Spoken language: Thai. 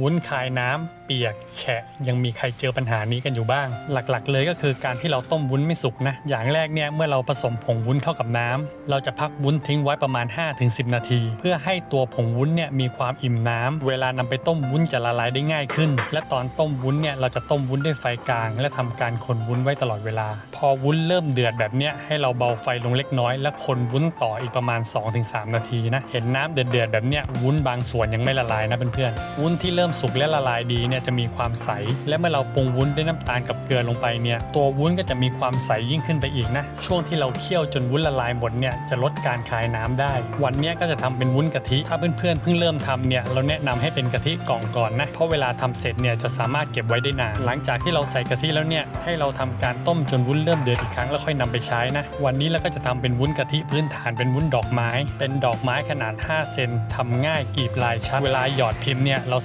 วุ้นคายน้ำเปียกแฉะ ยังมีใครเจอปัญหานี้กันอยู่บ้าง หลักๆ เลยก็คือการที่เราต้มวุ้นไม่สุกนะ อย่างแรกเนี่ยเมื่อเราผสมผงวุ้นเข้ากับน้ำเราจะพักวุ้นทิ้งไว้ประมาณ 5-10 นาที เพื่อให้ตัวผงวุ้นเนี่ยมีความอิ่มน้ำเวลานำไปต้มวุ้นจะละลายได้ง่ายขึ้น และตอนต้มวุ้นเนี่ยเราจะต้มวุ้นด้วยไฟกลาง และทำการคนวุ้นไว้ตลอดเวลา พอวุ้นเริ่มเดือดแบบเนี้ยให้เราเบาไฟลงเล็กน้อย และคนวุ้นต่ออีกประมาณ 2-3 นาทีนะเห็นน้ำเดือดๆแบบเนี้ยวุ้นบางส่วนยังไม่ละลายนะเพื่อนๆวุ้นที่เริ่มสุกและละลายดีเนี่ยจะมีความใส และเมื่อเราปรุงวุ้นด้วยน้ำตาลกับเกลือลงไปเนี่ยตัววุ้นก็จะมีความใสยิ่งขึ้นไปอีกนะช่วงที่เราเคี่ยวจนวุ้นละลายหมดเนี่ยจะลดการคายน้ำได้ วันนี้ก็จะทำเป็นวุ้นกะทิถ้าเพื่อนๆเพิ่งเริ่มทำเนี่ยเราแนะนำให้เป็นกะทิกล่องก่อนนะเพราะเวลาทำเสร็จเนี่ยจะสามารถเก็บไว้ได้นานหลังจากที่เราใส่กะทิแล้วเนี่ยให้เราทำการต้มจนวุ้นเริ่มเดือดอีกครั้งแล้วค่อยนำไปใช้นะวันนี้เราก็จะทำเป็นวุ้นกะทิพื้นฐานเป็นวุ้นดอกไม้ เป็นดอกไม้ขนาด 5 เซนทำง่ายกีบลายชัดเวลาหยอดพิมพ์เนี่ยเรา